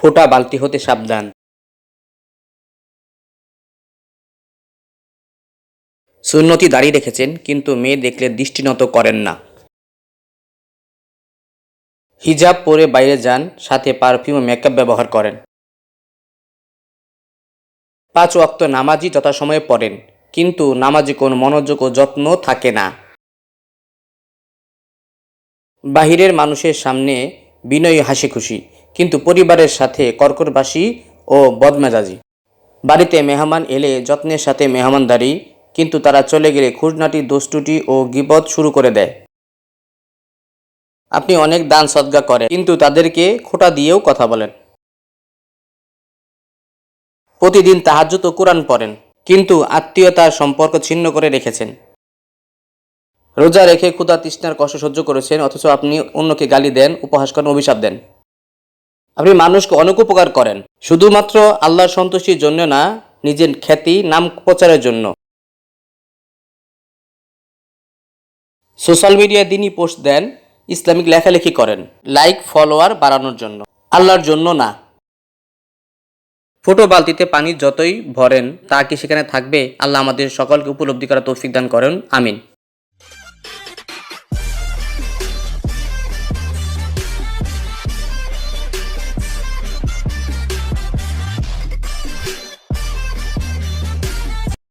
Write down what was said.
ফোটা বালতি হতে সাবধান। সুন্নতি দাঁড়িয়ে রেখেছেন, কিন্তু মেয়ে দেখলে দৃষ্টিনত করেন না। হিজাব পরে বাইরে যান, সাথে পারফিউম মেকআপ ব্যবহার করেন। পাঁচ ওয়াক্ত নামাজি যথাসময়ে পড়েন, কিন্তু নামাজি কোন মনোযোগ ও যত্ন থাকে না। বাহিরের মানুষের সামনে বিনয়ী হাসি খুশি কিন্তু পরিবারের সাথে কর্করবাসী ও বদমেজাজি। বাড়িতে মেহমান এলে যত্নের সাথে মেহমানদারি, কিন্তু তারা চলে গেলে খুঁজনাটি, দোস্তুটি ও গিবত শুরু করে দেয়। আপনি অনেক দান সদ্গা করেন, কিন্তু তাদেরকে খোটা দিয়েও কথা বলেন। প্রতিদিন তাহাজ্জুদ ও কোরআন পড়েন, কিন্তু আত্মীয়তার সম্পর্ক ছিন্ন করে রেখেছেন। রোজা রেখে ক্ষুধা তৃষ্ণার কষ্ট সহ্য করেছেন, অথচ আপনি অন্যকে গালি দেন, উপহাস করেন, অভিশাপ দেন। আপনি মানুষকে অনেক উপকার করেন। শুধুমাত্র আল্লাহর সন্তুষ্টির জন্য না, নিজের খ্যাতি, নাম প্রচারের জন্য। সোশ্যাল মিডিয়ায় দিনই পোস্ট দেন, ইসলামিক লেখালেখি করেন। লাইক, ফলোয়ার বাড়ানোর জন্য। আল্লাহর জন্য না। ফোটো বালতিতে পানি যতই ভরেন, তা কি সেখানে থাকবে? আল্লাহ আমাদের সকলকে উপলব্ধি করা তৌফিক দান করেন। আমিন।